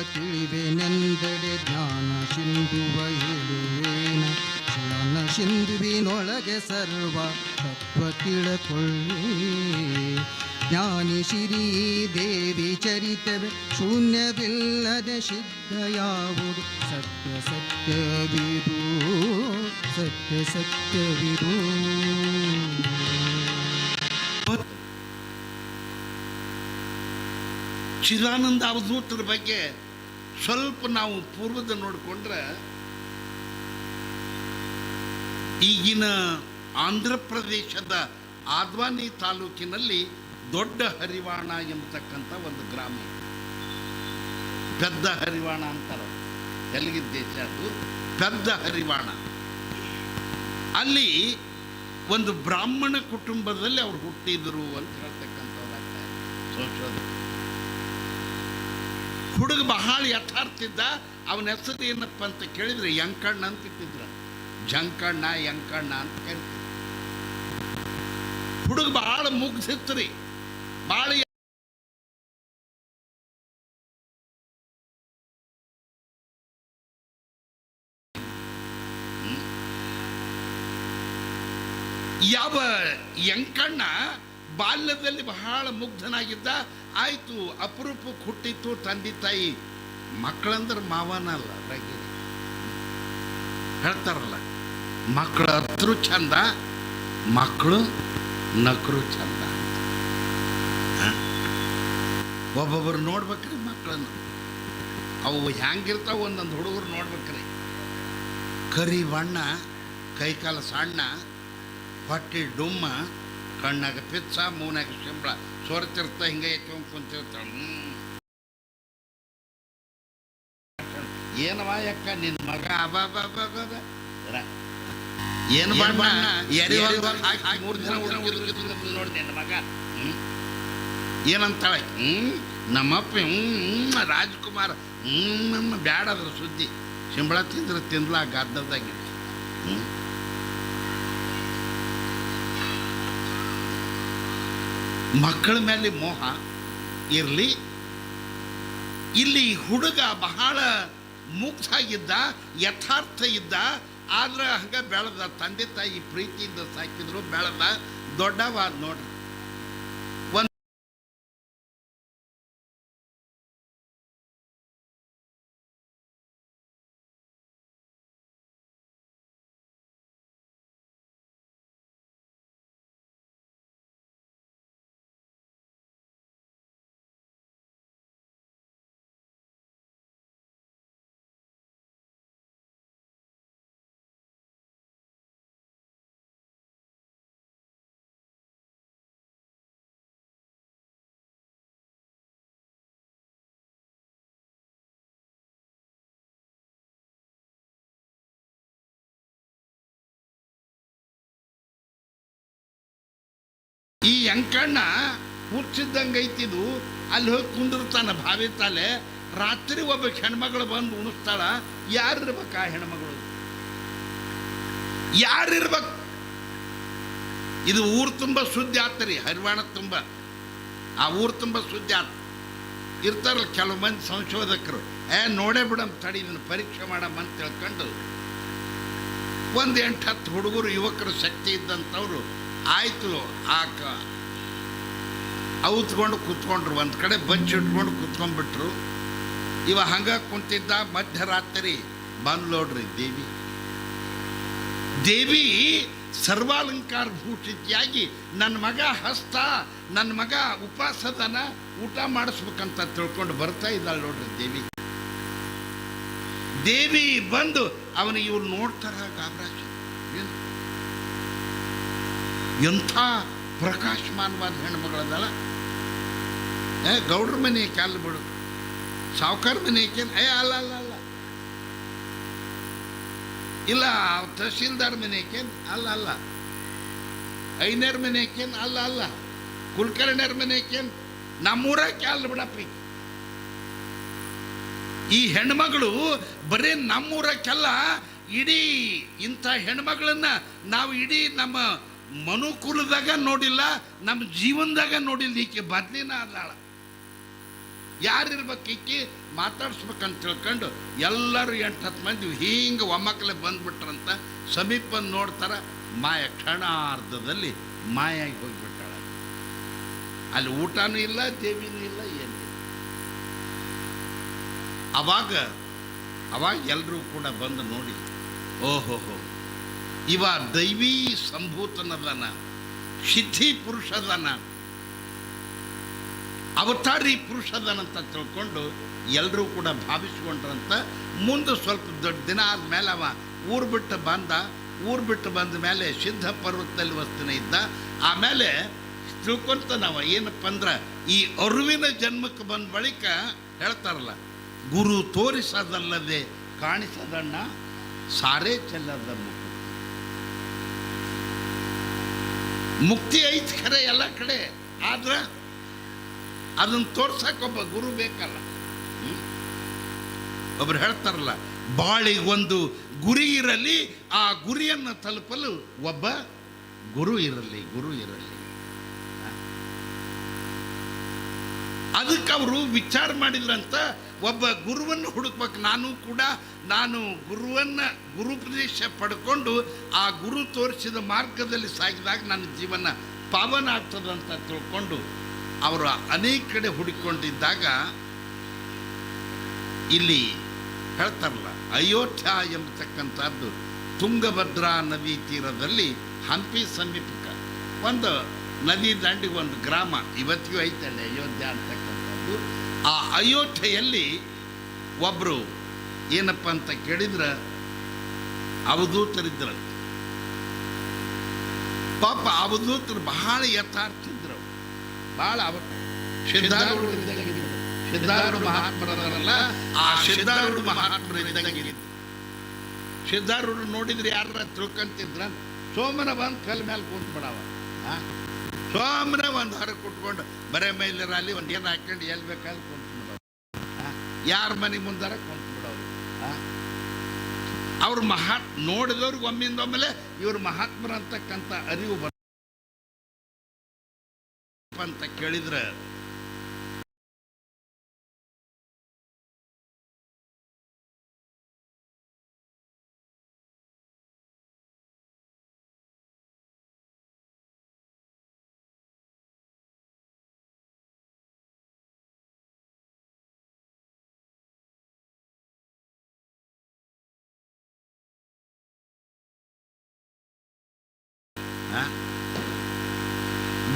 ತಿಳಿವೆನೆಂದೆಡೆ ಜ್ಞಾನ ಸಿಂಧುವ ಹೇಳುವೇನ ಜ್ಞಾನ ಸಿಂಧುವಿನೊಳಗೆ ಸರ್ವ ತತ್ವ ತಿಳಕೊಳ್ಳಿ ಜ್ಞಾನಿ ಶಿರೀ ದೇವಿ ಚರಿತವೆ ಶೂನ್ಯವಿಲ್ಲದೆ ಸಿದ್ಧ ಯಾವುದು ಸತ್ಯ ಸತ್ಯವಿದು ಸತ್ಯ ಸತ್ಯವಿದು ಚಿದಾನಂದ ಅವಧೂತರ ಬಗ್ಗೆ ಸ್ವಲ್ಪ ನಾವು ಪೂರ್ವದ ನೋಡಿಕೊಂಡ್ರೆ ಈಗಿನ ಆಂಧ್ರ ಪ್ರದೇಶದ ಆದ್ವಾನಿ ತಾಲೂಕಿನಲ್ಲಿ ದೊಡ್ಡ ಹರಿವಾಣ ಎಂಬತಕ್ಕಂಥ ಒಂದು ಗ್ರಾಮ. ಪೆದ್ದ ಹರಿವಾಣ ಅಂತಾರೆ. ತೆಲುಗಿನ ದೇಶ ಅದು ಪೆದ್ದ ಹರಿವಾಣ. ಅಲ್ಲಿ ಒಂದು ಬ್ರಾಹ್ಮಣ ಕುಟುಂಬದಲ್ಲಿ ಅವ್ರು ಹುಟ್ಟಿದ್ರು ಅಂತ ಹೇಳ್ತಕ್ಕಂಥವ್ರು ಸಂಶೋಧನೆ ಹುಡುಗ ಬಹಳ ಯಥಾರ್ಥಿದ್ದ, ಅವನ ಹೆಸರು ಏನಪ್ಪ ಅಂತ ಕೇಳಿದ್ರೆ ಯಂಕಣ್ಣ ಅಂತ ಇಟ್ಟಿದ್ರ. ಜಂಕಣ್ಣ ಯಂಕಣ್ಣ ಅಂತ ಕರಿತಿದ್ರು ಹುಡುಗ ಬಹಳ ಮುಗ್ಸಿತ್ತು ರೀ ಬಹಳ ಯಾವ ಯಂಕಣ್ಣ ಬಾಲ್ಯದಲ್ಲಿ ಬಹಳ ಮುಗ್ಧನಾಗಿದ್ದ, ಆಯಿತು ಅಪರೂಪಕ್ಕೆ ಹುಟ್ಟಿತ್ತು ತಂದೆ ತಾಯಿ. ಮಕ್ಕಳಂದ್ರೆ ಮಾವನಲ್ಲ ಅದ್ರಾಗೆ ಹೇಳ್ತಾರಲ್ಲ, ಮಕ್ಕಳ ಹತ್ರ ಚಂದ, ಮಕ್ಕಳು ನಕರು ಚಂದ? ಒಬ್ಬೊಬ್ಬರು ನೋಡ್ಬೇಕ್ರಿ ಮಕ್ಕಳನ್ನು. ಅವು ಹೆಂಗಿರ್ತಾವ ಒಂದೊಂದು ಹುಡುಗರು ನೋಡ್ಬೇಕ್ರಿ. ಕರಿ ಬಣ್ಣ, ಕೈಕಾಲ ಸಣ್ಣ, ಹೊಟ್ಟೆ ಡುಮ್ಮ ಕಣ್ಣಾಗ ಪಿಚ್ಚ ಮೂನಾಗ ಶಿಂಬಳ. ಸೊರ್ತಿರ್ತ ಹಿಂಗೆ ಎತ್ಕೊಂಡ್ ಕುಂತಿರ್ತಾಳ. ಏನವ ಯಕ್ಕ ನಿನ್ನ ಮಗ ಅಬಾಬಾ ರ- ಏನು ಬಣ್ಣ? ಮೂರು ದಿನ ಹುಡುಗಿದ್ರು ನೋಡಿ ನಿನ್ನ ಮಗ. ಏನಂತಾಳೆ? ಹ್ಮ್. ನಮ್ಮಪ್ಪ ಹ್ಞೂ ರಾಜ್ಕುಮಾರ್. ಹ್ಞೂ ಬ್ಯಾಡ ಅದ್ರ ಸುದ್ದಿ. ಶಿಂಬಳ ತಿಂದ್ರೆ ತಿನ್ಲ ಗದ್ದದಾಗಿ ಹ್ಮ್. ಮಕ್ಕಳ ಮೇಲೆ ಮೋಹ ಇರಲಿ. ಇಲ್ಲಿ ಹುಡುಗ ಬಹಳ ಮುಗ್ಧಾಗಿದ್ದ ಯಥಾರ್ಥ ಇದ್ದ, ಆದ್ರೆ ಹಂಗ ಬೆಳೆದ ತಂದೆ ತಾಯಿ ಪ್ರೀತಿಯಿಂದ ಸಾಕಿದ್ರು, ಬೆಳೆದ ದೊಡ್ಡವಾದ ನೋಡ್ರಿ. ಈ ಅಂಕಣ್ಣ ಹುಚ್ಚಿದ್ದಂಗೆ ಐತಿದು. ಅಲ್ಲಿ ಹೋಗಿ ಕುಂದಿರ್ತಾನ ಭಾವಿ ತಾಲೆ. ರಾತ್ರಿ ಒಬ್ಬ ಹೆಣ್ಮಗಳು ಬಂದು ಉಣಿಸ್ತಾಳ. ಯಾರಿರ್ಬೇಕು ಆ ಹೆಣ್ಮಗಳು? ಯಾರಿರ್ಬೇಕು? ಇದು ಊರು ತುಂಬ ಸುದ್ದಿ ಆತ್ರಿ ಹರಿವಾಣ ತುಂಬ. ಆ ಊರು ತುಂಬ ಸುದ್ದಿ ಆತ. ಇರ್ತಾರಲ್ಲ ಕೆಲವು ಮಂದಿ ಸಂಶೋಧಕರು. ಏ, ನೋಡೇ ಬಿಡಮ್ ತಡಿ ಪರೀಕ್ಷೆ ಮಾಡಮ್ಮ ಅಂತ ತಿಳ್ಕೊಂಡು. ಒಂದು ಎಂಟು ಹತ್ತು ಹುಡುಗರು, ಯುವಕರು ಶಕ್ತಿ ಇದ್ದಂಥವ್ರು. ಆಯ್ತು ಆ ಕ ಔತ್ಕೊಂಡು ಕೂತ್ಕೊಂಡ್ರು, ಒಂದು ಕಡೆ ಬಂಚು ಇಟ್ಕೊಂಡು ಕೂತ್ಕೊಂಡ್ಬಿಟ್ರು. ಇವ ಹಂಗೆ ಕುಂತಿದ್ದ ಮಧ್ಯರಾತ್ರಿ. ಬಂದು ನೋಡ್ರಿ, ದೇವಿ. ದೇವಿ ಸರ್ವಾಲಂಕಾರ ಭೂಷಿತಿಯಾಗಿ ನನ್ನ ಮಗ ಹಸ್ತ ನನ್ನ ಮಗ ಉಪವಾಸದನ ಊಟ ಮಾಡಿಸ್ಬೇಕಂತ ತಿಳ್ಕೊಂಡು ಬರ್ತಾ ಇದ್ದಾಳೆ ನೋಡ್ರಿ, ದೇವಿ. ದೇವಿ ಬಂದು ಅವನು ಇವ್ರು ನೋಡ್ತಾರ ಗಾಬರಾಜ್. ಎಂಥ ಪ್ರಕಾಶಮಾನವಾದ ಹೆಣ್ಮಗಳದಲ್ಲ? ಏ ಗೌಡ್ರ ಮನೆ ಕಾಲು ಬಿಡು? ಸಾವುಕಾರ ಮನೆ ಏಕೇನು ಏ ಅಲ್ಲ ಅಲ್ಲ ಅಲ್ಲ. ಇಲ್ಲ ತಹಸೀಲ್ದಾರ್ ಮನೆ ಏಕೇನು ಅಲ್ಲ? ಅಲ್ಲ ಐನೇರ್ ಮನೆ ಏಕೇನು ಅಲ್ಲ? ಅಲ್ಲ ಕುಲಕರ್ಣಿಯರ್ ಮನೆ ಏಕೇನು ನಮ್ಮೂರ ಕ್ಯಾಲ್ ಬಿಡಪ್ಪ. ಈ ಹೆಣ್ಮಗಳು ಬರೀ ನಮ್ಮೂರಕ್ಕೆಲ್ಲ ಇಡೀ ಇಂಥ ಹೆಣ್ಮಗಳನ್ನ ನಾವು ಇಡೀ ನಮ್ಮ ಮನುಕುಲದಾಗ ನೋಡಿಲ್ಲ ನಮ್ಮ ಜೀವನದಾಗ ನೋಡಿಲ್ಲ, ಈಕೆ ಬದ್ಲಿನ ಅದಾಳ ಯಾರಿರ್ಬೇಕು ಈಕೆ? ಮಾತಾಡಿಸ್ಬೇಕಂತ ತಿಳ್ಕೊಂಡು ಎಲ್ಲರೂ ಎಂಟು ಹತ್ತು ಮಂದಿ ಹಿಂಗೆ ಒಮ್ಮಕ್ಕಲೆ ಬಂದ್ಬಿಟ್ರಂತ ಸಮೀಪ ಬಂದು ನೋಡ್ತಾರ, ಮಾಯ ಕ್ಷಣಾರ್ಧದಲ್ಲಿ ಮಾಯಾಗಿ ಹೋಗಿಬಿಟ್ಟಾಳ. ಅಲ್ಲಿ ಊಟನೂ ಇಲ್ಲ, ದೇವಿನೂ ಇಲ್ಲ ಏನಿಲ್ಲ ಅವಾಗ ಅವಾಗ ಎಲ್ಲರೂ ಕೂಡ ಬಂದು ನೋಡಿ, ಓಹೋಹೋ. ಇವ ದೈವೀ ಸಂಭೂತನದನ ಸಿದ್ಧಿ ಪುರುಷದನ ಅವತಾರಿ ಪುರುಷದನಂತ ತಿಳ್ಕೊಂಡು ಎಲ್ಲರೂ ಕೂಡ ಭಾವಿಸ್ಕೊಂಡ್ರಂತ ಮುಂದೆ ಸ್ವಲ್ಪ ದೊಡ್ಡ ದಿನ ಆದ್ಮೇಲೆ ಅವ ಊರು ಬಿಟ್ಟು ಬಂದ, ಊರು ಬಿಟ್ಟು ಬಂದ ಮೇಲೆ ಸಿದ್ಧ ಪರ್ವತದಲ್ಲಿ ವಸ್ತುನ ಇದ್ದ, ಆಮೇಲೆ ತಿಳ್ಕೊಂತ ನಾವು ಏನಪ್ಪ ಅಂದ್ರೆ ಈ ಅರುವಿನ ಜನ್ಮಕ್ಕೆ ಬಂದ ಬಳಿಕ ಹೇಳ್ತಾರಲ್ಲ, ಗುರು ತೋರಿಸದಲ್ಲದೆ ಕಾಣಿಸದಣ್ಣ, ಸಾರೇ ಚೆಲ್ಲದ ಮುಕ್ತಿ ಐತೆ ಖರೆ ಎಲ್ಲ ಕಡೆ. ಆದ್ರೆ ಅದನ್ನು ತೋರ್ಸಕ್ಕೆ ಒಬ್ಬ ಗುರು ಬೇಕಲ್ಲ? ಒಬ್ರು ಹೇಳ್ತಾರಲ್ಲ ಬಾಳಿಗೊಂದು ಗುರಿ ಇರಲಿ, ಆ ಗುರಿಯನ್ನು ತಲುಪಲು ಒಬ್ಬ ಗುರು ಇರಲಿ ಗುರು ಇರಲಿ. ಅದಕ್ಕೆ ಅವರು ವಿಚಾರ ಮಾಡಿದ್ರಂತ ಒಬ್ಬ ಗುರುವನ್ನು ಹುಡುಕ್ಬೇಕು. ನಾನು ಕೂಡ, ನಾನು ಗುರುವನ್ನ ಗುರುಪದೇಶ ಪಡ್ಕೊಂಡು ಆ ಗುರು ತೋರಿಸಿದ ಮಾರ್ಗದಲ್ಲಿ ಸಾಗಿದಾಗ ನನ್ನ ಜೀವನ ಪಾವನ ಆಗ್ತದಂತ ತಿಳ್ಕೊಂಡು ಅವರು ಅನೇಕ ಕಡೆ ಹುಡುಕೊಂಡಿದ್ದಾಗ ಇಲ್ಲಿ ಹೇಳ್ತಾರಲ್ಲ, ಅಯೋಧ್ಯ ಎಂಬತಕ್ಕಂಥದ್ದು ತುಂಗಭದ್ರಾ ನದಿ ತೀರದಲ್ಲಿ ಹಂಪಿ ಸಮೀಪಕ ಒಂದು ನದಿ ದಂಡಿಗೆ ಒಂದು ಗ್ರಾಮ, ಇವತ್ತಿಗೂ ಐತಲ್ಲ ಅಯೋಧ್ಯ ಅಂತಕ್ಕಂಥದ್ದು. ಆ ಅಯೋಧ್ಯೆಯಲ್ಲಿ ಒಬ್ಬರು ಏನಪ್ಪ ಅಂತ ಕೇಳಿದ್ರೆ ಅವಧೂತರಿದ್ರು ಪಾಪ ಅವಧೂತರು ಬಹಳ ಯಥಾರ್ಥಿದ್ರು. ಬಹಳ ಅವ ಸಿದ್ಧಾರೂಢ ಸಿದ್ಧಾರೂಢ ಮಹಾತ್ಮರಲ್ಲ ಆ ಸಿದ್ಧಾರೂಢ ಮಹಾತ್ಮರ ಇದ್ದಂಗೆ ನೋಡಿದ್ರೆ ಯಾರ ತಿಳ್ಕೊಂತಿದ್ರ ಸೋಮನ ಬಂದು ಕಲ್ ಮೇಲೆ ಕೂತ್ಬಿಡವ? ಸೋಮನ ಒಂದು ಹೊರ ಕುಟ್ಕೊಂಡು ಬರೇ ಮೈಲರಲ್ಲಿ ಒಂದು ಏನು ಹಾಕೊಂಡು ಎಲ್ಲಿ ಬೇಕಾದ್ರೆ ಕುಂತ್ಬಿಡೋರು ಯಾರ ಮನೆ ಮುಂದಾರ ಕುಂತ್ಬಿಡೋರು. ಅವ್ರ ಮಹಾತ್ ನೋಡಿದವ್ರಿಗೆ ಒಮ್ಮಿಂದ ಒಮ್ಮೆಲೆ ಇವ್ರು ಮಹಾತ್ಮರ ಅಂತಕ್ಕಂಥ ಅರಿವು ಬಂತ ಕೇಳಿದ್ರೆ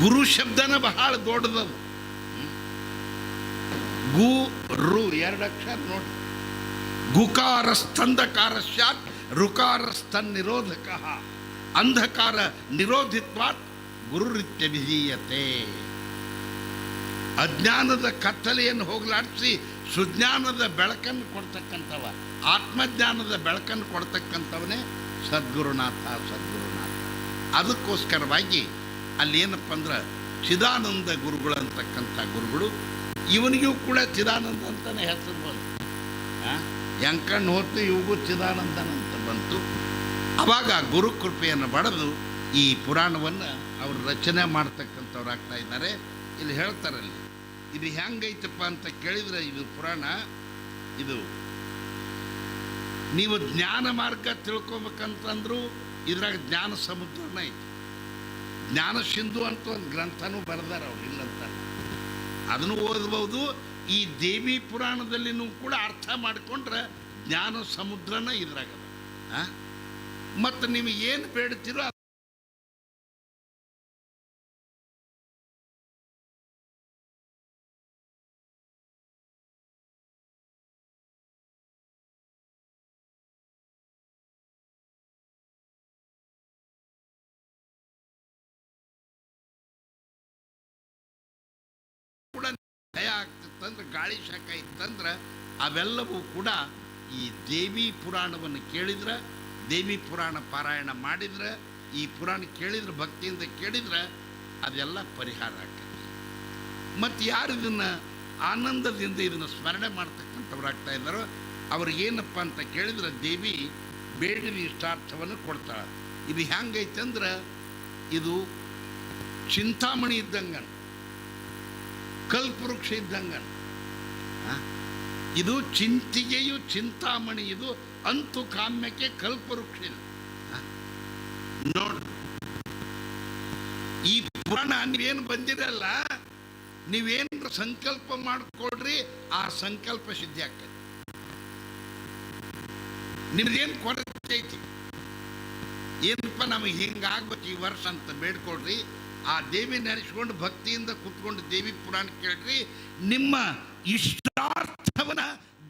ಗುರು ಶಬ್ದನ ಬಹಳ ದೊಡ್ಡದದು? ಗು, ರು, ಎರಡು ಅಕ್ಷರ ನೋಡಿ. ಗುಕಾರ ಸ್ತಂಧಕಾರ ಸ್ಯಾತ್ ಸ್ತನ್ ನಿರೋಧಕ ಅಂಧಕಾರ ನಿರೋಧಿತ್ವಾತ್ ಗುರುರಿತ್ಯಭಿಧೀಯತೆ ಅಜ್ಞಾನದ ಕತ್ತಲೆಯನ್ನು ಹೋಗಲಾಡಿಸಿ ಸುಜ್ಞಾನದ ಬೆಳಕನ್ನು ಕೊಡ್ತಕ್ಕಂಥವ, ಆತ್ಮಜ್ಞಾನದ ಬೆಳಕನ್ನು ಕೊಡ್ತಕ್ಕಂಥವನೇ ಸದ್ಗುರುನಾಥ ಸದ್ಗುರುನಾಥ ಅದಕ್ಕೋಸ್ಕರವಾಗಿ ಅಲ್ಲಿ ಏನಪ್ಪ ಅಂದ್ರೆ ಚಿದಾನಂದ ಗುರುಗಳು ಅಂತಕ್ಕಂಥ ಗುರುಗಳು, ಇವನಿಗೂ ಕೂಡ ಚಿದಾನಂದ ಅಂತಾನೆ ಹೆಸರು ಬಂತು? ಯಂಕಣ್ಣು ಹೊತ್ತು ಇವಗೂ ಚಿದಾನಂದನಂತ ಬಂತು. ಅವಾಗ ಗುರು ಕೃಪೆಯನ್ನು ಪಡೆದು ಈ ಪುರಾಣವನ್ನು ಅವರು ರಚನೆ ಮಾಡ್ತಕ್ಕಂಥವ್ರು ಆಗ್ತಾ ಇದ್ದಾರೆ. ಇಲ್ಲಿ ಹೇಳ್ತಾರಲ್ಲಿ ಇದು ಹೆಂಗೈತಪ್ಪ ಅಂತ ಕೇಳಿದ್ರೆ ಇದು ಪುರಾಣ, ಇದು ನೀವು ಜ್ಞಾನ ಮಾರ್ಗ ತಿಳ್ಕೊಬೇಕಂತಂದ್ರು ಇದ್ರಾಗ ಜ್ಞಾನ ಸಮುದ್ರನ ಐತಿ. ಜ್ಞಾನ ಸಿಂಧು ಅಂತ ಒಂದು ಗ್ರಂಥನೂ ಬರೆದಾರ ಅವ್ರು, ಇಲ್ಲಂತ. ಅದನ್ನು ಓದಬಹುದು ಈ ದೇವಿ ಪುರಾಣದಲ್ಲಿನೂ ಕೂಡ ಅರ್ಥ ಮಾಡಿಕೊಂಡ್ರೆ ಜ್ಞಾನ ಸಮುದ್ರನ ಇದ್ರಾಗದ. ಮತ್ತು ನಿಮಗೆ ಏನು ಬೇಡ್ತೀರೋ ಭಯ ಆಗ್ತಿತ್ತಂದ್ರೆ, ಗಾಳಿ ಶಾಖ ಇತ್ತಂದ್ರೆ, ಅವೆಲ್ಲವೂ ಕೂಡ ಈ ದೇವಿ ಪುರಾಣವನ್ನು ಕೇಳಿದ್ರೆ, ದೇವಿ ಪುರಾಣ ಪಾರಾಯಣ ಮಾಡಿದ್ರೆ, ಈ ಪುರಾಣ ಕೇಳಿದ್ರೆ, ಭಕ್ತಿಯಿಂದ ಕೇಳಿದ್ರೆ, ಅದೆಲ್ಲ ಪರಿಹಾರ ಆಗ್ತದೆ. ಮತ್ತು ಯಾರು ಇದನ್ನು ಆನಂದದಿಂದ ಇದನ್ನು ಸ್ಮರಣೆ ಮಾಡ್ತಕ್ಕಂಥವ್ರು ಆಗ್ತಾ ಇದ್ದಾರೋ ಅವ್ರಿಗೇನಪ್ಪ ಅಂತ ಕೇಳಿದ್ರೆ, ದೇವಿ ಬೇಡಿನ ಇಷ್ಟಾರ್ಥವನ್ನು ಕೊಡ್ತಾಳೆ. ಇದು ಹೆಂಗೈತೆ ಅಂದ್ರೆ ಇದು ಚಿಂತಾಮಣಿ ಇದ್ದಂಗೆ ಕಲ್ಪವೃಕ್ಷ ಇದ್ದಂಗ? ಇದು ಚಿಂತಿಗೆಯು ಚಿಂತಾಮಣಿ ಇದು ಅಂತು ಕಾಮ್ಯಕ್ಕೆ ಕಲ್ಪವೃಕ್ಷ ಇಲ್ಲ? ನೋಡು. ಈ ಪುರಾಣ ನೀವೇನು ಬಂದಿರಲ್ಲ ನೀವೇನು ಸಂಕಲ್ಪ ಮಾಡಿಕೊಳ್ರಿ ಆ ಸಂಕಲ್ಪ ಸಿದ್ಧಿ ಆಗ್ತದೆ. ನಿಮ್ದೇನು ಕೊರತೆ ಐತಿ? ಏನಪ್ಪ ನಮಗೆ ಹಿಂಗಾಗ್ಬೇಕು ಈ ವರ್ಷ ಅಂತ ಬೇಡ್ಕೊಳ್ರಿ ಆ ದೇವಿ ನೆನೆಸ್ಕೊಂಡು ಭಕ್ತಿಯಿಂದ ಕುತ್ಕೊಂಡು ದೇವಿ ಪುರಾಣ ಕೇಳ್ರಿ, ನಿಮ್ಮ ಇಷ್ಟಾರ್ಥವನ್ನ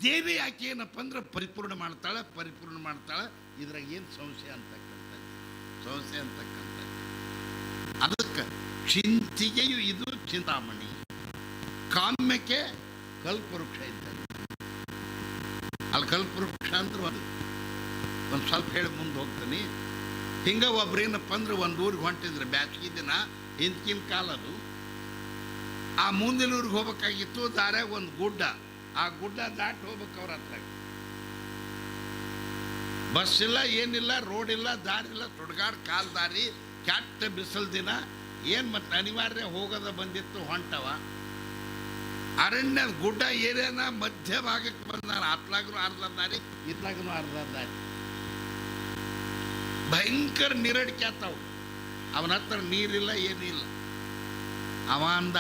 ದೇವಿ ಯಾಕೆ ಏನಪ್ಪ ಅಂದ್ರೆ ಪರಿಪೂರ್ಣ ಮಾಡ್ತಾಳೆ ಪರಿಪೂರ್ಣ ಮಾಡ್ತಾಳೆ. ಇದ್ರಾಗ ಏನು ಸಂಶಯ ಅಂತಕ್ಕಂಥ ಸಂಶಯ ಅಂತಕ್ಕಂಥ ಅದಕ್ಕೆ ಚಿಂತಿಗೆಯು ಇದು ಚಿಂತಾಮಣಿ. ಕಾಮ್ಯಕ್ಕೆ ಕಲ್ಪವೃಕ್ಷ ಇದ್ದಂತೆ ಅಲ್ಲಿ ಕಲ್ಪವೃಕ್ಷ ಅಂದ್ರೆ ಒಂದು ಒಂದು ಸ್ವಲ್ಪ ಹೇಳಿ ಮುಂದೆ ಹೋಗ್ತೀನಿ. ಹಿಂಗ ಒಬ್ರು ಏನಪ್ಪ ಅಂದ್ರೆ ಒಂದು ಊರಿಗೆ ಹೊಂಟಿದ್ರೆ. ಬ್ಯಾಸ್ಗಿ ದಿನ ಹಿಂದ್ಕಿನ ಕಾಲ ಅದು ಆ ಮುಂದಿನ ಊರಿಗೆ ಹೋಗ್ಬೇಕಾಗಿತ್ತು ದಾರ್ಯಾಗ ಒಂದು ಗುಡ್ಡ. ಆ ಗುಡ್ಡ ದಾಟಿ ಹೋಗ್ಬೇಕು ಅವ್ರ ಹತ್ರ. ಬಸ್ ಇಲ್ಲ, ಏನಿಲ್ಲ, ರೋಡ್ ಇಲ್ಲ, ದಾರಿ ಇಲ್ಲ ತೊಡಗಾಡ್ ಕಾಲ್ ದಾರಿ ಕೆಟ್ಟ ಬಿಸಿಲು ದಿನ. ಏನು ಮತ್ತೆ ಅನಿವಾರ್ಯ ಹೋಗೋದ ಬಂದಿತ್ತು ಹೊಂಟವ. ಅರಣ್ಯ ಗುಡ್ಡ ಏರಿಯಾನ ಮಧ್ಯ ಭಾಗಕ್ಕೆ ಬಂದಾರ ಅತ್ಲಾಗೂ ಅರ್ಧ ದಾರಿ ಇತ್ಲಾಗೂ ಅರ್ಧ ದಾರಿ. ಭಯಂಕರ ನಿರಡಿಕೆ ಆತಾವು. ಅವನ ಹತ್ರ ನೀರಿಲ್ಲ, ಏನಿಲ್ಲ. ಅವ ಅಂದ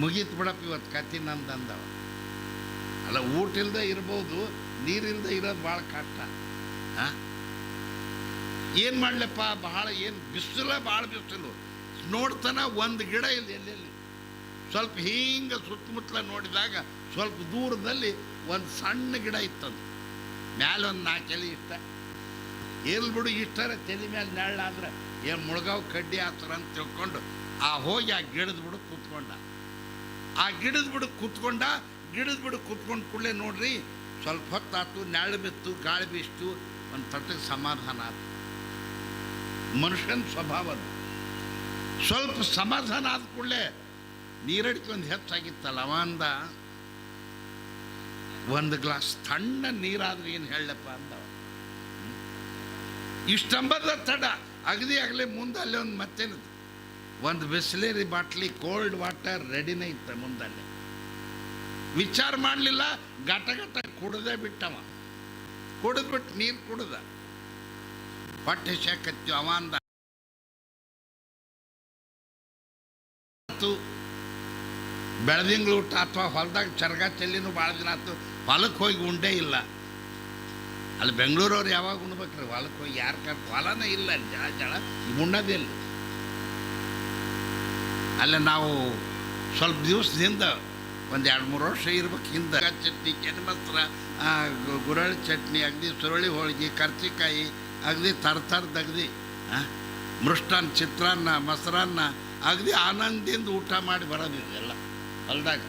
ಮುಗೀತು ಬಿಡಪ್ಪ ಇವತ್ತು ಕತ್ತಿ ನಂದು ಅಂದವ ಅಲ್ಲ ಊಟ ಇಲ್ಲದೆ ಇರ್ಬೋದು ನೀರಿಲ್ಲದೆ ಇರೋದು ಭಾಳ ಕಷ್ಟ. ಏನು ಮಾಡಲಪ್ಪ ಬಹಳ ಏನು ಬಿಸಿಲ, ಭಾಳ ಬಿಸಿಲು. ನೋಡ್ತಾನ ಒಂದು ಗಿಡ ಇಲ್ಲ ಎಲ್ಲೆಲ್ಲಿ? ಸ್ವಲ್ಪ ಹಿಂಗೆ ಸುತ್ತಮುತ್ತಲ ನೋಡಿದಾಗ ಸ್ವಲ್ಪ ದೂರದಲ್ಲಿ ಒಂದು ಸಣ್ಣ ಗಿಡ ಇತ್ತದು. ಮ್ಯಾಲೆ ಒಂದು ನಾಲ್ಕು ಎಲೆ ಇಷ್ಟ ಎಲ್ಲಿ ಬಿಡು, ಇಷ್ಟರ ತಲೆ ಮೇಲೆ ನೆಳ್ಳಾದ್ರೆ ಏನು ಮುಳುಗಾವ್ ಕಡ್ಡಿ ಆತರ ಅಂತ ತಿಳ್ಕೊಂಡು ಆ ಹೋಗಿ ಆ ಗಿಡದ ಬಿಡು ಕೂತ್ಕೊಂಡ. ಆ ಗಿಡದ ಬಿಡು ಕೂತ್ಕೊಂಡ, ಗಿಡದ ಬಿಡು ಕೂತ್ಕೊಂಡು ಕೂಡಲೇ ನೋಡ್ರಿ ಸ್ವಲ್ಪ ಹೊತ್ತಾತು ನೆರಳು ಬಿತ್ತು, ಗಾಳಿ ಬೀಸ್ತು, ಒಂದು ತಟ್ಟಕ್ಕೆ ಸಮಾಧಾನ ಆತು. ಮನುಷ್ಯನ ಸ್ವಭಾವ ಸ್ವಲ್ಪ ಸಮಾಧಾನ ಆದ ಕೂಡಲೇ ನೀರಡಿಕೆ ಒಂದು ಹೆಚ್ಚಾಗಿತ್ತಲ್ಲ ಅಂದ ಒಂದು ಗ್ಲಾಸ್ ತಣ್ಣ ನೀರಾದ್ರೆ ಏನು ಹೇಳಪ್ಪ ಅಂದವ. ಇಷ್ಟಂಬದ ತಡ. ಅಗದಿ ಆಗಲಿ ಮುಂದೆ ಅಲ್ಲೇ ಒಂದು ಮತ್ತೇನದು? ಒಂದು ಬಿಸ್ಲೇರಿ ಬಾಟ್ಲಿ ಕೋಲ್ಡ್ ವಾಟರ್ ರೆಡಿನೇ ಇತ್ತು ಮುಂದಲ್ಲೇ. ವಿಚಾರ ಮಾಡಲಿಲ್ಲ ಗಟ ಗಟ ಕುಡ್ದೇ ಬಿಟ್ಟವ. ಕುಡಿದ್ಬಿಟ್ಟು ನೀರು ಕುಡ್ದ. ಹೊಟ್ಟೆ ಶೇಕತ್ತು ಅವ ಅಂದ ಬೆಳದಿಂಗ್ಳು ಊಟ ಅಥವಾ ಹೊಲದಾಗ ಚರ್ಗ ಚೆಲ್ಲಿನೂ ಭಾಳ ದಿನ ಆಯ್ತು ಹೊಲಕ್ಕೆ ಹೋಗಿ ಉಂಡೇ ಇಲ್ಲ. ಅಲ್ಲಿ ಬೆಂಗಳೂರವ್ರು ಯಾವಾಗ ಉಣ್ಬೇಕ್ರಿ? ಹೊಲಕ್ಕೆ ಹೋಗಿ ಯಾರು ಕರ್, ಹೊಲನೇ ಇಲ್ಲ ಜಳ ಜಳ ಉಣ್ಣೋದೇ ಇಲ್ಲ. ಅಲ್ಲ ನಾವು ಸ್ವಲ್ಪ ದಿವಸದಿಂದ ಒಂದು ಎರಡು ಮೂರು ವರ್ಷ ಇರ್ಬೇಕು ಹಿಂದೆ. ಚಟ್ನಿ ಕೆನೆಮಸ್ತ್ರ ಗುರಳಿ ಚಟ್ನಿ ಅಗ್ದಿ ಸುರಳಿ ಹೋಳಿಗೆ, ಕರ್ಚಿಕಾಯಿ ಅಗದಿ ಅಗ್ದಿ ಅಗದಿ ಮೃಷ್ಟಾನ್ನ ಚಿತ್ರಾನ್ನ, ಮೊಸರನ್ನ ಅಗ್ದಿ ಆನಂದಿಂದ ಊಟ ಮಾಡಿ ಬರೋದು ಎಲ್ಲ ಹೊಲ್ದಾಗ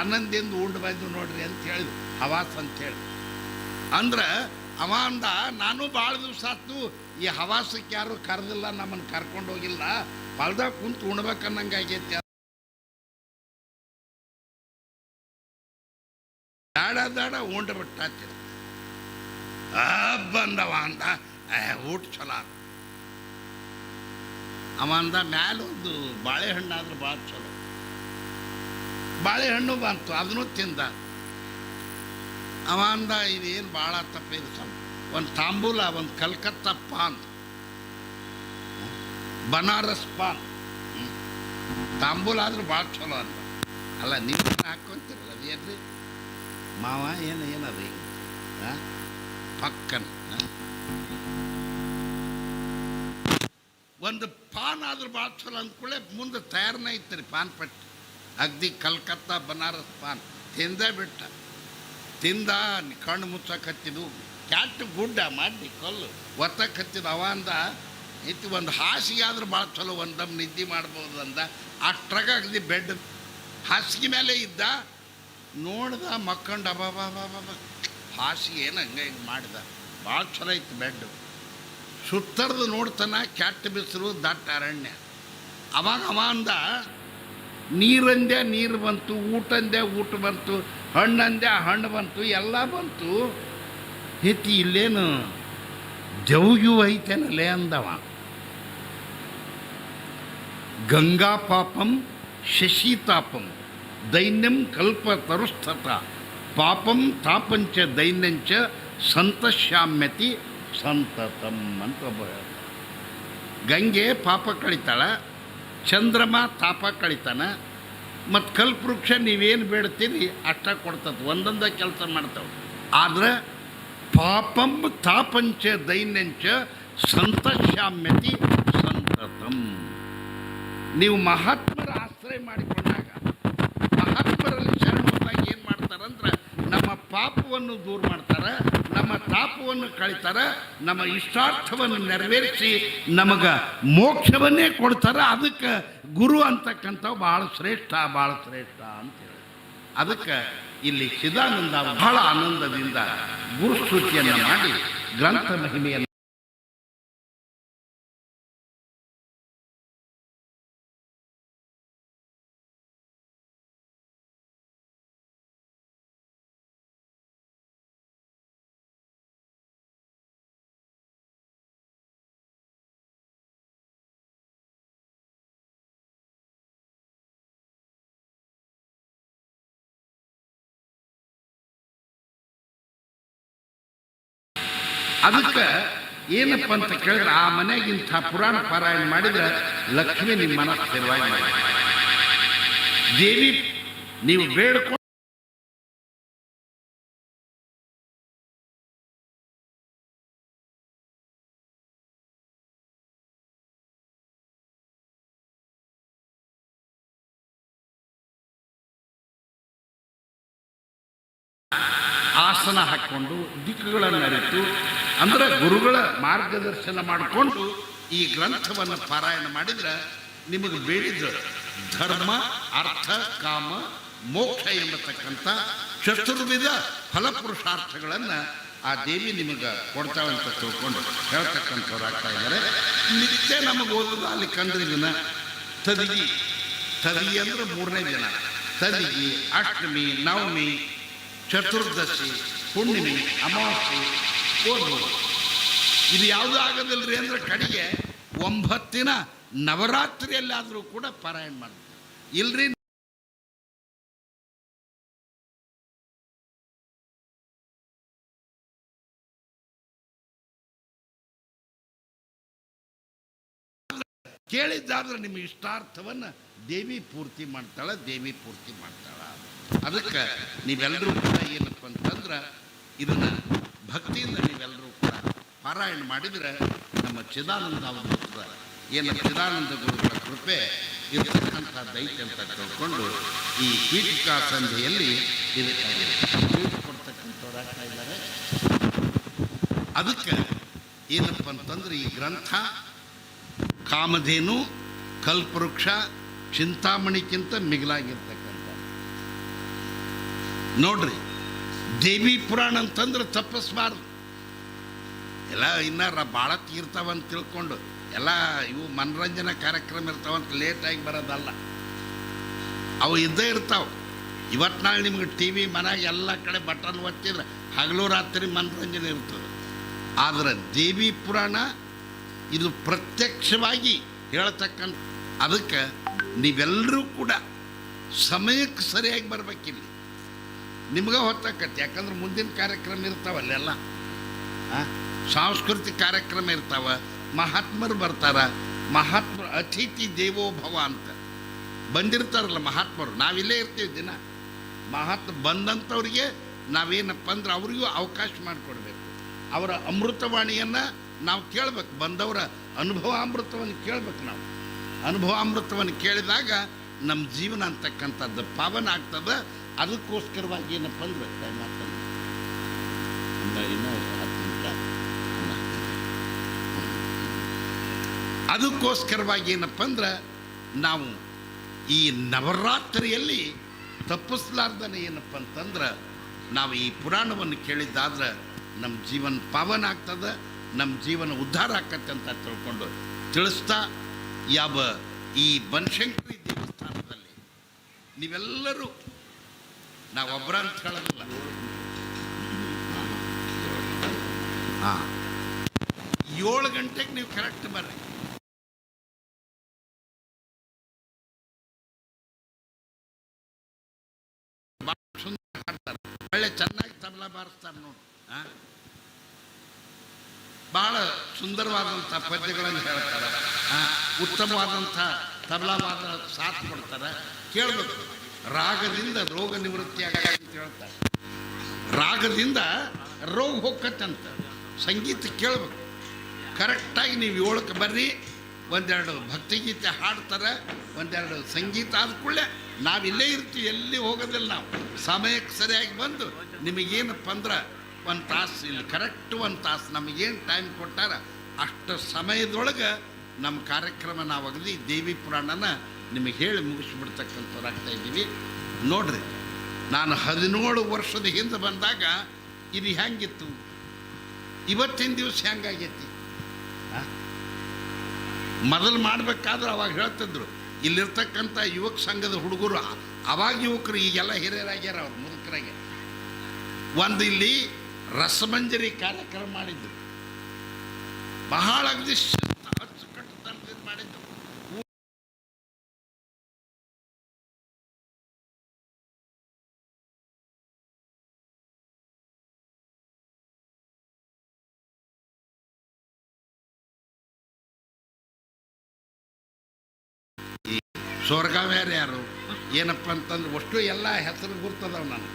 ಆನಂದಿಂದ ಉಂಡು ಬಂದು ನೋಡ್ರಿ ಅಂತ ಹೇಳಿದ್ವಿ ಹವಾಸ್ ಅಂತ ಹೇಳಿ. ಅಂದ್ರೆ ಅವ ಅಂದ, ನಾನು ಭಾಳ ದಿವಸ ಆತು ಈ ಹವಾಸಕ್ಕೆ ಯಾರು ಕರೆದಿಲ್ಲ ನಮ್ಮನ್ನು ಕರ್ಕೊಂಡು ಹೋಗಿಲ್ಲ. ಹೊಲ್ದಾಗ ಕುಂತು ಉಣ್ಬೇಕನ್ನಂಗೆ ಆಗೈತಿ ದಾಡ ದಾಡ ಉಂಡ ಬಿಟ್ಟಾತಿ. ಬಂದವ ಅಂದ ಊಟ ಚಲೋ. ಅವ ಅಂದ ಮ್ಯಾಲ ಒಂದು ಬಾಳೆಹಣ್ಣಾದ್ರೆ ಭಾಳ ಚಲೋ ಬಾಳೆಹಣ್ಣು ಬಂತು, ಅದನ್ನು ತಿಂದ. ಅವ ಅಂದ ಇದೇನು ಭಾಳ ತಪ್ಪೇನು ಸ್ವಲ್ಪ ಒಂದು ತಾಂಬೂಲ, ಒಂದು ಕಲ್ಕತ್ತಾ ಪಾನ್. ಬನಾರಸ್ ಪಾನ್. ತಾಂಬೂಲ ಆದ್ರೆ ಭಾಳ ಚಲೋ ಅಂತ ಅಲ್ಲ ನೀವು ಹಾಕ್ಕೊಂತೀರಲ್ಲ ಅದೇನ್ರಿ ಮಾವ, ಏನು, ಏನದು ಆ? ಪಕ್ಕನ್ ಒಂದು ಪಾನ್ ಆದ್ರೆ ಭಾಳ ಚಲೋ ಅಂದ್ಕೊಳ್ಳೆ ಮುಂದೆ ತಯಾರನೇ ಇತ್ತು ಪಾನ್ ಪಟ್ಟಿ. ಅಗ್ದಿ ಕಲ್ಕತ್ತಾ ಬನಾರಸ್ ಪಾನ್. ತಿಂದೇ ಬಿಟ್ಟ. ತಿಂದ, ಕಣ್ಣು ಮುಚ್ಚಕತ್ತಿದ್ದು ಕ್ಯಾಟ್ ಗುಡ್ಡ ಮಾಡಿ ಕಲ್ಲು ಒತ್ತಕತ್ತಿದ ಅವ ಅಂದ ಇತ್ತು ಒಂದು ಹಾಸಿಗೆ ಆದ್ರೆ ಭಾಳ ಚಲೋ ಒಂದಮ್ ನಿದ್ದೆ ಮಾಡ್ಬೋದು ಅಂದ. ಅಷ್ಟ್ರಾಗ ಅಗದಿ ಬೆಡ್ ಹಾಸಿಗೆ ಮೇಲೆ ಇದ್ದ, ನೋಡ್ದ ಮಕ್ಕಂಡು ಅಬಾಬಾಬಾಬಾಬ ಹಾಸಿಗೆ ಏನು ಹಂಗೆ ಹಿಂಗೆ ಮಾಡಿದ. ಭಾಳ ಚಲೋ ಇತ್ತು ಬೆಡ್ಡು ಸುತ್ತರ್ದು ನೋಡ್ತಾನ, ಕ್ಯಾಟ್ ಬಿಸಿರು, ದಟ್ಟ ಅರಣ್ಯ. ಅವಾಗ ಅವ ಅಂದ ನೀರಂದೆ ನೀರು ಬಂತು ಊಟಂದೆ ಊಟ ಬಂತು. ಹಣ್ಣಂದೆ ಹಣ್ಣು ಬಂತು, ಎಲ್ಲ ಬಂತು. ಹೆತ್ತಿ ಇಲ್ಲೇನು ಜೌಗ್ಯೂ ಐತೆನಲ್ಲೇ ಅಂದವ. ಗಂಗಾ ಪಾಪಂ ಶಶಿ ತಾಪಂ ದೈನ್ಯಂ ಕಲ್ಪ ತರುಸ್ತತ ಪಾಪಂ ತಾಪಂಚ ದೈನ್ಯಂಚ ಸಂತಶ್ಯಾಮ್ಯತಿ ಸಂತತಂ ಅಂತ ಒಬ್ಬ. ಗಂಗೆ ಪಾಪ ಕಳಿತಾಳ, ಚಂದ್ರಮ ತಾಪ ಕಳಿತಾನ ಮತ್ತು ಕಲ್ಪವೃಕ್ಷ ನೀವೇನು ಬೇಡ್ತೀರಿ ಅಷ್ಟ ಕೊಡ್ತದೆ ಒಂದೊಂದ ಕೆಲಸ ಮಾಡ್ತಾವೆ. ಆದರೆ ಪಾಪಂ ತಾಪಂಚ ದೈನ್ಯಂಚ ಸಂತಶ್ಯಾಮ್ಯತಿ ಸಂತತಂ. ನೀವು ಮಹಾತ್ಮರ ಆಶ್ರಯ ಮಾಡಿಕೊಂಡಾಗ ಮಹಾತ್ಮರಲ್ಲಿ ಶರಣ ಹೋದಾಗ ಏನು ಮಾಡ್ತಾರಂದ್ರೆ ನಮ್ಮ ಪಾಪವನ್ನು ದೂರ ಮಾಡ್ತಾರೆ, ನಮ್ಮ ತಾಪವನ್ನು ಕಳಿತಾರೆ, ನಮ್ಮ ಇಷ್ಟಾರ್ಥವನ್ನು ನೆರವೇರಿಸಿ ನಮಗೆ ಮೋಕ್ಷವನ್ನೇ ಕೊಡ್ತಾರೆ. ಅದಕ್ಕೆ ಗುರು ಅಂತಕ್ಕಂಥವು ಭಾಳ ಶ್ರೇಷ್ಠ ಭಾಳ ಶ್ರೇಷ್ಠ ಅಂತೇಳಿ ಅದಕ್ಕೆ ಇಲ್ಲಿ ಚಿದಾನಂದ ಬಹಳ ಆನಂದದಿಂದ ಗುರುಸ್ತುತಿಯನ್ನು ಮಾಡಿ ಗ್ರಂಥ ಮಹಿಮೆಯನ್ನು ಅದಕ್ಕೆ ಏನಪ್ಪ ಅಂತ ಕೇಳಿದ್ರೆ ಆ ಮನೆಗಿಂತ ಪುರಾಣ ಪಾರಾಯಣ ಮಾಡಿದ್ರೆ ಲಕ್ಷ್ಮಿ ನಿಮ್ಮ ಮನ ಸ್ಥಿರವಾಗಿ ಮಾಡಿ ದೇವಿ, ನೀವು ಬೇಡ್ಕೊಂಡು ಆಸನ ಹಾಕ್ಕೊಂಡು ದಿಕ್ಕುಗಳನ್ನು ಅರಿತು ಅಂದ್ರೆ ಗುರುಗಳ ಮಾರ್ಗದರ್ಶನ ಮಾಡಿಕೊಂಡು ಈ ಗ್ರಂಥವನ್ನು ಪಾರಾಯಣ ಮಾಡಿದ್ರೆ ನಿಮಗೆ ಬೇಡಿದ ಧರ್ಮ, ಅರ್ಥ, ಕಾಮ, ಮೋಕ್ಷ ಎಂಬತಕ್ಕಂಥ ಚತುರ್ವಿಧ ಫಲಪುರುಷಾರ್ಥಗಳನ್ನು ಆ ದೇವಿ ನಿಮಗೆ ಕೊಡ್ತಾವಂತ ತಿಳ್ಕೊಂಡು ಹೇಳ್ತಕ್ಕಂಥವ್ರು ಆಗ್ತಾ ಇದ್ದಾರೆ. ನಿತ್ಯ ನಮಗೆ ಓದೋದು ಅಲ್ಲಿ ಕಂದ್ರಿ ದಿನ ತದಿಗಿ ತದಿಗಿ ಅಂದರೆ ಮೂರನೇ ದಿನ. ತದಿಗಿ, ಅಷ್ಟಮಿ, ನವಮಿ, ಚತುರ್ದಶಿ ಪುಣ್ಯಮಿ ಅಮಾವಾಸ್ಯೆ ಓದ್ಬೋದು ಇದು ಯಾವುದೂ ಆಗೋದಿಲ್ರಿ ಅಂದ್ರೆ ಕಡೆಗೆ ಒಂಬತ್ತಿನ ನವರಾತ್ರಿಯಲ್ಲಾದರೂ ಕೂಡ ಪಾರಾಯಣ ಮಾಡ್ತಾರೆ. ಇಲ್ರಿ ಕೇಳಿದ್ದಾದ್ರೆ ನಿಮ್ಮ ಇಷ್ಟಾರ್ಥವನ್ನು ದೇವಿ ಪೂರ್ತಿ ಮಾಡ್ತಾಳೆ, ದೇವಿ ಪೂರ್ತಿ ಮಾಡ್ತಾಳ. ಅದಕ್ಕೆ ನೀವೆಲ್ಲರೂ ಕೂಡ ಏನಪ್ಪ ಅಂತಂದ್ರೆ ಇದನ್ನು ಭಕ್ತಿಯಿಂದ ನೀವೆಲ್ಲರೂ ಕೂಡ ಪಾರಾಯಣ ಮಾಡಿದರೆ ನಮ್ಮ ಚಿದಾನಂದ ಅವರ ಏನು ಚಿದಾನಂದ ಗುರುಗಳ ಕೃಪೆ ಇರತಕ್ಕಂಥ ದೈತ್ಯ ಅಂತ ತಿಳ್ಕೊಂಡು ಈ ಪೀಠಿಕಾ ಸಂಧಿಯಲ್ಲಿ ಇದಕ್ಕಾಗಿ ಆಗ್ತಾ ಇದ್ದಾರೆ? ಅದಕ್ಕೆ ಏನಪ್ಪ ಅಂತಂದ್ರೆ ಈ ಗ್ರಂಥ ಕಾಮಧೇನು, ಕಲ್ಪವೃಕ್ಷ, ಚಿಂತಾಮಣಿಕ್ಕಿಂತ ಮಿಗಿಲಾಗಿರ್ತಕ್ಕಂಥ. ನೋಡ್ರಿ ದೇವಿ ಪುರಾಣ ಅಂತಂದ್ರೆ ತಪ್ಪಿಸ್ಬಾರ್ದು. ಎಲ್ಲ ಇನ್ನಾರ ಭಾಳ ತೀರ್ತಾವಂತ ತಿಳ್ಕೊಂಡು, ಎಲ್ಲ ಇವು ಮನರಂಜನಾ ಕಾರ್ಯಕ್ರಮ ಇರ್ತಾವಂತ ಲೇಟಾಗಿ ಬರೋದಲ್ಲ. ಅವು ಇದ್ದೇ ಇರ್ತಾವೆ. ಇವತ್ತು ನಾಳೆ ನಿಮ್ಗೆ ಟಿ ವಿ ಮನೆಯಾಗ ಎಲ್ಲ ಕಡೆ ಬಟನ್ ಒತ್ತಿದ್ರೆ ಹಗಲು ರಾತ್ರಿ ಮನರಂಜನೆ ಇರ್ತದೆ. ಆದರೆ ದೇವಿ ಪುರಾಣ ಇದು ಪ್ರತ್ಯಕ್ಷವಾಗಿ ಹೇಳ್ತಕ್ಕಂಥ, ಅದಕ್ಕೆ ನೀವೆಲ್ಲರೂ ಕೂಡ ಸಮಯಕ್ಕೆ ಸರಿಯಾಗಿ ಬರ್ಬೇಕಿಲ್ಲಿ. ನಿಮ್ಗೆ ಹೊತ್ತಾಕತ್ತೆ. ಯಾಕಂದ್ರೆ ಮುಂದಿನ ಕಾರ್ಯಕ್ರಮ ಇರ್ತಾವಲ್ಲೆಲ್ಲ? ಸಾಂಸ್ಕೃತಿಕ ಕಾರ್ಯಕ್ರಮ ಇರ್ತಾವ. ಮಹಾತ್ಮರು ಬರ್ತಾರ. ಮಹಾತ್ಮ ಅತಿಥಿ ದೇವೋ ಭವ ಅಂತ. ಬಂದಿರ್ತಾರಲ್ಲ ಮಹಾತ್ಮರು. ನಾವಿಲ್ಲೇ ಇರ್ತೀವಿ ದಿನ. ಮಹಾತ್ಮ ಬಂದಂಥವ್ರಿಗೆ ನಾವೇನಪ್ಪ ಅಂದ್ರೆ ಅವರಿಗೂ ಅವಕಾಶ ಮಾಡಿಕೊಡ್ಬೇಕು. ಅವರ ಅಮೃತವಾಣಿಯನ್ನು ನಾವು ಕೇಳ್ಬೇಕು. ಬಂದವರ ಅನುಭವ ಅಮೃತವನ್ನು ಕೇಳ್ಬೇಕು ನಾವು. ಅನುಭವ ಅಮೃತವನ್ನು ಕೇಳಿದಾಗ ನಮ್ಮ ಜೀವನ ಅಂತಕ್ಕಂಥದ್ದು ಪಾವನ ಆಗ್ತದೆ. ಅದಕ್ಕೋಸ್ಕರವಾಗಿ ಏನಪ್ಪ ಅಂದ್ರೆ ಟೈಮ್ ಆಗ್ತಾನೆ ಅದಕ್ಕೋಸ್ಕರವಾಗಿ ಏನಪ್ಪ ಅಂದ್ರೆ ನಾವು ಈ ನವರಾತ್ರಿಯಲ್ಲಿ ತಪ್ಪಿಸ್ಲಾರ್ದನೆ ಏನಪ್ಪ ಅಂತಂದ್ರೆ ನಾವು ಈ ಪುರಾಣವನ್ನು ಕೇಳಿದ್ದಾದ್ರೆ ನಮ್ಮ ಜೀವನ ಪಾವನ ಆಗ್ತದೆ, ನಮ್ಮ ಜೀವನ ಉದ್ಧಾರ ಆಕತ್ತೆ ಅಂತ ತಿಳ್ಕೊಂಡು ತಿಳಿಸ್ತಾ ಯಾವ ಈ ಬನಶಂಕರಿ ದೇವಸ್ಥಾನದಲ್ಲಿ ನೀವೆಲ್ಲರೂ ನಾವೊಬ್ಬರ ಅಂತ ಹೇಳೋದಿಲ್ಲ. ಹಾಂ. ಏಳು ಗಂಟೆಗೆ ನೀವು ಕರೆಕ್ಟ್ ಬರ್ರಿ. ಒಳ್ಳೆ ಚೆನ್ನಾಗಿ ತಬಲ ಬಾರಿಸ್ತಾರೆ ನೋಡಿ ಆ? ಬಹಳ ಸುಂದರವಾದಂಥ ಪದ್ಯಗಳನ್ನು ಹೇಳ್ತಾರೆ ಆ, ಉತ್ತಮವಾದಂಥ ತಬಲಾವಾದ ಸಾಥ್ ಕೊಡ್ತಾರೆ. ಕೇಳಬೇಕು. ರಾಗದಿಂದ ರೋಗ ನಿವೃತ್ತಿ ಅಂತ ಹೇಳ್ತಾರೆ. ರಾಗದಿಂದ ರೋಗ ಹೋಗತ್ತಂತ ಸಂಗೀತ ಕೇಳಬೇಕು. ಕರೆಕ್ಟಾಗಿ ನೀವು ಏಳಕ್ಕೆ ಬರ್ರಿ, ಒಂದೆರಡು ಭಕ್ತಿಗೀತೆ ಹಾಡ್ತಾರೆ, ಒಂದೆರಡು ಸಂಗೀತ ಆದ ಕೂಡಲೇ ನಾವು ಇಲ್ಲೇ ಇರ್ತೀವಿ, ಎಲ್ಲಿ ಹೋಗೋದಿಲ್ಲ ನಾವು. ಸಮಯಕ್ಕೆ ಸರಿಯಾಗಿ ಬಂದು ನಿಮಗೇನಪ್ಪ ಅಂದ್ರೆ ಒಂದು ತಾಸು, ಇಲ್ಲಿ ಕರೆಕ್ಟ್ ಒಂದು ತಾಸು, ನಮಗೇನು ಟೈಮ್ ಕೊಟ್ಟಾರ? ಅಷ್ಟು ಸಮಯದೊಳಗೆ ನಮ್ಮ ಕಾರ್ಯಕ್ರಮ ನಾವು ಅಗದಿ ದೇವಿ ಪುರಾಣನ ನಿಮಗೆ ಹೇಳಿ ಮುಗಿಸ್ಬಿಡ್ತಕ್ಕಂಥವ್ರಾಗ್ತಾ ಇದ್ದೀವಿ. ನೋಡ್ರಿ, ನಾನು ಹದಿನೇಳು ವರ್ಷದ ಹಿಂದೆ ಬಂದಾಗ ಇದು ಹೆಂಗಿತ್ತು ಇವತ್ತಿನ ದಿವಸ ಹೆಂಗಾಗೈತಿ? ಮೊದಲು ಮಾಡಬೇಕಾದ್ರೆ ಅವಾಗ ಹೇಳ್ತಿದ್ರು, ಇಲ್ಲಿರ್ತಕ್ಕಂಥ ಯುವಕ ಸಂಘದ ಹುಡುಗರು, ಅವಾಗ ಯುವಕರು ಈಗೆಲ್ಲ ಹಿರಿಯರಾಗ್ಯಾರ ಅವ್ರು ಮುದುಕರಾಗೆ ಒಂದು ಇಲ್ಲಿ ರಸಮಂಜರಿ ಕಾರ್ಯಕ್ರಮ ಮಾಡಿದ್ರು. ಬಹಳ ಅಗದಿ ಸ್ವರ್ಗವ್ಯಾರ ಯಾರು? ಏನಪ್ಪ ಅಂತಂದ್ರೆ ಅಷ್ಟು ಎಲ್ಲ ಹೆಸರು ಗುರ್ತದವು ನಾನು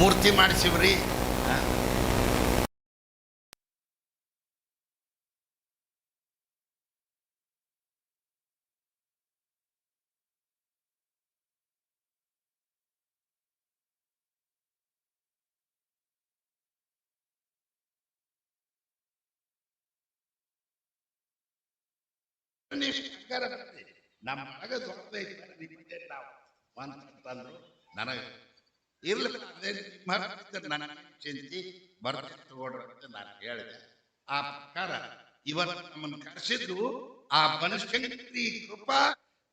ಮೂರ್ತಿ ಮಾಡಿಸಿವ್ರಿ. ನಮ್ಮ ಮಗ ದೊಡ್ಡದೈತಿ ನಿಮ್ದೇ ನಾವು ಅಂತಂದ್ರು ನನಗೆ ಇರ್ಲಿ ಅದೇ ನನ್ನ ಚಿಂತಿ ಅಂತ ನಾನು ಹೇಳಿದೆ. ಆ ಪ್ರಕಾರ ಇವತ್ತು ನಮ್ಮನ್ನು ಕರೆಸಿದ್ದು, ಆ ಬನಶಂಕರಿ ಕೃಪಾ,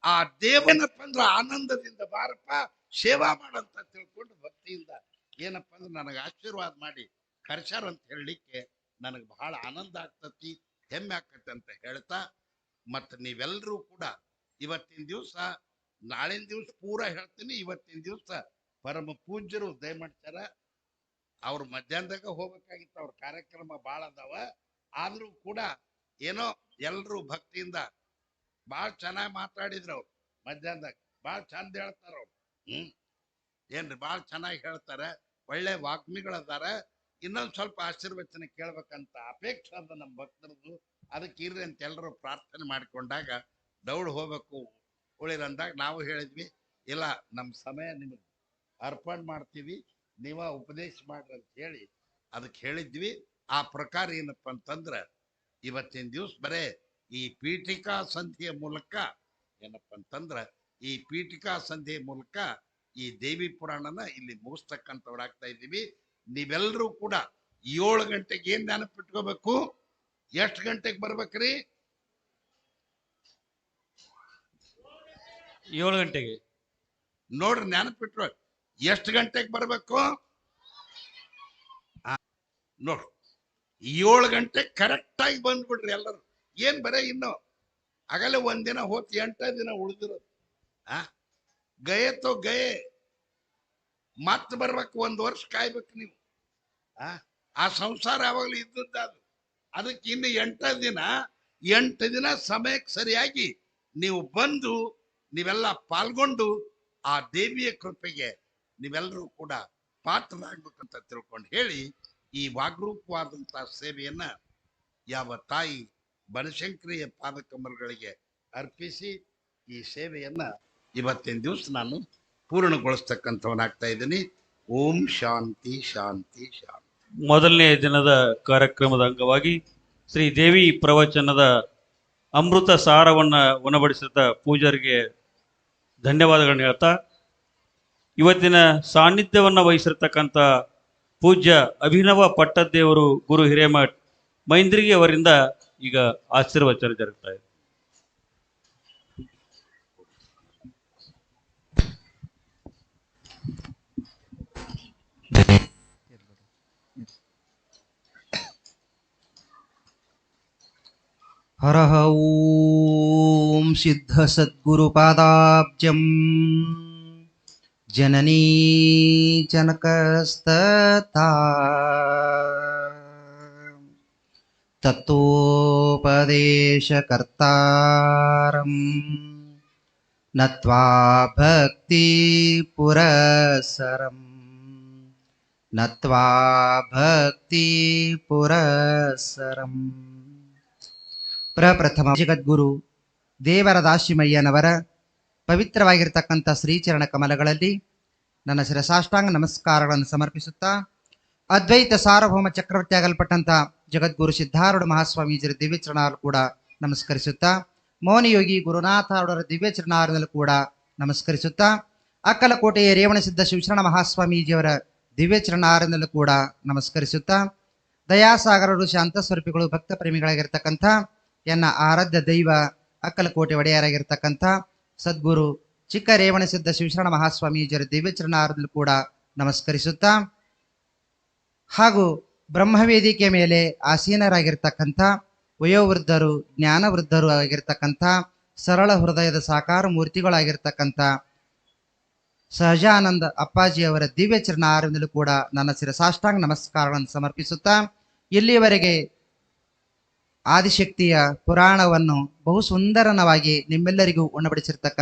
ಆ ದೇವನಪ್ಪ ಅಂದ್ರೆ ಆನಂದದಿಂದ ಬಾರಪ್ಪ, ಸೇವಾ ಮಾಡಂತ ತಿಳ್ಕೊಂಡು ಭಕ್ತಿಯಿಂದ. ಏನಪ್ಪ ಅಂದ್ರೆ ನನಗೆ ಆಶೀರ್ವಾದ ಮಾಡಿ ಕರ್ಸ್ಯಾರ ಅಂತ ಹೇಳಲಿಕ್ಕೆ ನನಗೆ ಬಹಳ ಆನಂದ ಆಗ್ತತಿ, ಹೆಮ್ಮೆ ಆಗ್ತತಿ ಅಂತ ಹೇಳ್ತಾ, ಮತ್ತು ನೀವೆಲ್ಲರೂ ಕೂಡ ಇವತ್ತಿನ ದಿವಸ, ನಾಳಿನ ದಿವಸ ಪೂರ ಹೇಳ್ತೀನಿ, ಇವತ್ತಿನ ದಿವಸ ಪರಮ ಪೂಜ್ಯರು ದಯಮಾಡ್ತಾರ ಅವ್ರ ಮಧ್ಯಾಹ್ನದಾಗ ಹೋಗ್ಬೇಕಾಗಿತ್ತು, ಅವ್ರ ಕಾರ್ಯಕ್ರಮ ಭಾಳ ಅದಾವ. ಆದ್ರೂ ಕೂಡ ಏನೋ ಎಲ್ಲರೂ ಭಕ್ತಿಯಿಂದ ಭಾಳ ಚೆನ್ನಾಗಿ ಮಾತಾಡಿದ್ರು ಅವ್ರು ಮಧ್ಯಾಹ್ನದಾಗ. ಭಾಳ ಚಂದ ಹೇಳ್ತಾರ ಅವ್ರು. ಹ್ಮ್. ಏನ್ರಿ ಭಾಳ ಚೆನ್ನಾಗಿ ಹೇಳ್ತಾರೆ. ಒಳ್ಳೆ ವಾಗ್ಮಿಗಳದಾರ. ಇನ್ನೊಂದು ಸ್ವಲ್ಪ ಆಶೀರ್ವಚನ ಕೇಳ್ಬೇಕಂತ ಅಪೇಕ್ಷೆ ಅದ ನಮ್ಮ ಭಕ್ತರದು. ಅದಕ್ಕೆ ಇರ್ರಿ ಅಂತ ಎಲ್ಲರೂ ಪ್ರಾರ್ಥನೆ ಮಾಡಿಕೊಂಡಾಗ ದೌಡ್ ಹೋಗ್ಬೇಕು. ಉಳಿರಂದಾಗ ನಾವು ಹೇಳಿದ್ವಿ, ಇಲ್ಲ ನಮ್ಮ ಸಮಯ ನಿಮಗೆ ಅರ್ಪಣೆ ಮಾಡ್ತೀವಿ ನೀವ ಉಪದೇಶ ಮಾಡ್ರಿ ಅಂತ ಹೇಳಿ ಅದಕ್ಕೆ ಹೇಳಿದ್ವಿ. ಆ ಪ್ರಕಾರ ಏನಪ್ಪ ಅಂತಂದ್ರ ಇವತ್ತಿನ ದಿವಸ ಬರೇ ಈ ಪೀಠಿಕಾ ಸಂಧಿಯ ಮೂಲಕ ಏನಪ್ಪ ಅಂತಂದ್ರ ಈ ಪೀಠಿಕಾ ಸಂಧಿಯ ಮೂಲಕ ಈ ದೇವಿ ಪುರಾಣನ ಇಲ್ಲಿ ಮುಗಿಸ್ತಕ್ಕಂಥವ್ರಾಗ್ತಾ ಇದ್ದೀವಿ. ನೀವೆಲ್ಲರೂ ಕೂಡ ಏಳು ಗಂಟೆಗೆ ಏನ್ ನೆನಪಿಟ್ಕೋಬೇಕು ಎಷ್ಟು ಗಂಟೆಗೆ ಬರ್ಬೇಕ್ರಿ? ಏಳು ಗಂಟೆಗೆ. ನೋಡ್ರಿ ನೆನಪಿಟ್ರು ಎಷ್ಟು ಗಂಟೆಗೆ ಬರಬೇಕು? ನೋಡ್ರಿ ಏಳು ಗಂಟೆ ಕರೆಕ್ಟಾಗಿ ಬಂದ್ಬಿಡ್ರಿ ಎಲ್ಲರೂ. ಏನು ಬರೇ ಇನ್ನು? ಆಗಲೇ ಒಂದಿನ ಹೋತ್ ಎಂಟ ದಿನ ಉಳಿದಿರೋದು. ಆ, ಗಯೆ ತೋ ಗಯೆ. ಮತ್ತೆ ಬರ್ಬೇಕು, ಒಂದು ವರ್ಷ ಕಾಯ್ಬೇಕು ನೀವು. ಆ ಆ ಸಂಸಾರ ಯಾವಾಗಲೂ ಇದ್ದದ್ದು ಅದು. ಅದಕ್ಕೆ ಇನ್ನು ಎಂಟ ದಿನ ಎಂಟು ದಿನ ಸಮಯಕ್ಕೆ ಸರಿಯಾಗಿ ನೀವು ಬಂದು, ನೀವೆಲ್ಲ ಪಾಲ್ಗೊಂಡು ಆ ದೇವಿಯ ಕೃಪೆಗೆ ನೀವೆಲ್ಲರೂ ಕೂಡ ಪಾತ್ರರಾಗಬೇಕಂತ ತಿಳ್ಕೊಂಡು ಹೇಳಿ ಈ ವಾಗ್ರೂಪವಾದಂತಹ ಸೇವೆಯನ್ನ ಯಾವ ತಾಯಿ ಬನಶಂಕರಿಯ ಪಾದಕಮಲಗಳಿಗೆ ಅರ್ಪಿಸಿ ಈ ಸೇವೆಯನ್ನ ಇವತ್ತಿನ ದಿವಸ ನಾನು ಪೂರ್ಣಗೊಳಿಸ್ತಕ್ಕಂಥವನಾಗ್ತಾ ಇದ್ದೀನಿ. ಓಂ ಶಾಂತಿ ಶಾಂತಿ ಶಾಂತಿ. ಮೊದಲನೇ ದಿನದ ಕಾರ್ಯಕ್ರಮದ ಅಂಗವಾಗಿ ಶ್ರೀ ದೇವಿ ಪ್ರವಚನದ ಅಮೃತ ಸಾರವನ್ನು ಉಣಬಡಿಸಿದ ಪೂಜಾರಿಗೆ ಧನ್ಯವಾದಗಳನ್ನು ಹೇಳ್ತಾ ಇವತ್ತಿನ ಸಾನ್ನಿಧ್ಯವನ್ನು ವಹಿಸಿರ್ತಕ್ಕಂಥ ಪೂಜ್ಯ ಅಭಿನವ ಪಟ್ಟದ್ದೇವರು ಗುರು ಹಿರೇಮಠ್ ಮೈಂದ್ರಿಗೆ ಅವರಿಂದ ಈಗ ಆಶೀರ್ವಚನ ಜರುಗ್ತಾ ಇದೆ. ಹರ ಓಂ ಸಿದ್ಧ ಸದ್ಗುರುಪಾದಾಬ್ಜಂ ಜನನೀ ಜನಕಸ್ತತಾ ತತ್ವೋಪದೇಶಕರ್ತಾರಂ ನತ್ವಾ ಭಕ್ತಿ ಪುರಸರಂ ನತ್ವಾ ಭಕ್ತಿ ಪುರಸರಂ ಪ್ರಪ್ರಥಮ ಜಗದ್ಗುರು ದೇವರ ದಾಶಿಮಯ್ಯನವರ ಪವಿತ್ರವಾಗಿರ್ತಕ್ಕಂಥ ಶ್ರೀಚರಣ ಕಮಲಗಳಲ್ಲಿ ನನ್ನ ಶಿರಸಾಷ್ಟಾಂಗ ನಮಸ್ಕಾರಗಳನ್ನು ಸಮರ್ಪಿಸುತ್ತಾ, ಅದ್ವೈತ ಸಾರ್ವಭೌಮ ಚಕ್ರವರ್ತಿಯಾಗಲ್ಪಟ್ಟಂಥ ಜಗದ್ಗುರು ಸಿದ್ಧಾರೂಢ ಮಹಾಸ್ವಾಮೀಜಿಯ ದಿವ್ಯ ಚರಣಾರು ಕೂಡ ನಮಸ್ಕರಿಸುತ್ತಾ ಮೌನಿಯೋಗಿ ಗುರುನಾಥರವರ ದಿವ್ಯ ಚರಣಾರದಲ್ಲೂ ಕೂಡ ನಮಸ್ಕರಿಸುತ್ತಾ, ಅಕ್ಕಲಕೋಟೆಯ ರೇವಣಸಿದ್ಧ ಶಿವಶರಣ ಮಹಾಸ್ವಾಮೀಜಿಯವರ ದಿವ್ಯ ಚರಣಾರದಲ್ಲೂ ಕೂಡ ನಮಸ್ಕರಿಸುತ್ತಾ ದಯಾಸಾಗರರು ಶಾಂತ ಸ್ವರೂಪಿಗಳು ಭಕ್ತ ಪ್ರೇಮಿಗಳಾಗಿರ್ತಕ್ಕಂಥ ಎನ್ನ ಆರಾಧ್ಯ ದೈವ ಅಕ್ಕಲಕೋಟೆ ಒಡೆಯರಾಗಿರ್ತಕ್ಕಂಥ ಸದ್ಗುರು ಚಿಕ್ಕ ರೇವಣಸಿದ್ಧ ಶಿವಶರಣ ಮಹಾಸ್ವಾಮೀಜಿಯರ ದಿವ್ಯ ಚರಣಾರದಲ್ಲೂ ಕೂಡ ನಮಸ್ಕರಿಸುತ್ತಾ, ಹಾಗೂ ಬ್ರಹ್ಮವೇದಿಕೆ ಮೇಲೆ ಆಸೀನರಾಗಿರ್ತಕ್ಕಂಥ ವಯೋವೃದ್ಧರು, ಜ್ಞಾನವೃದ್ಧರು ಆಗಿರ್ತಕ್ಕಂಥ ಸರಳ ಹೃದಯದ ಸಾಕಾರ ಮೂರ್ತಿಗಳಾಗಿರ್ತಕ್ಕಂಥ ಸಹಜಾನಂದ ಅಪ್ಪಾಜಿಯವರ ದಿವ್ಯ ಚರಣಾರದಿಂದಲೂ ಕೂಡ ನನ್ನ ಶಿರಸಾಷ್ಟಾಂಗ ನಮಸ್ಕಾರಗಳನ್ನು ಸಮರ್ಪಿಸುತ್ತಾ ಇಲ್ಲಿಯವರೆಗೆ ಆದಿಶಕ್ತಿಯ ಪುರಾಣವನ್ನು ಬಹು ಸುಂದರನವಾಗಿ ನಿಮ್ಮೆಲ್ಲರಿಗೂ ಉಣಬಡಿಸಿರ್ತಕ್ಕಂಥ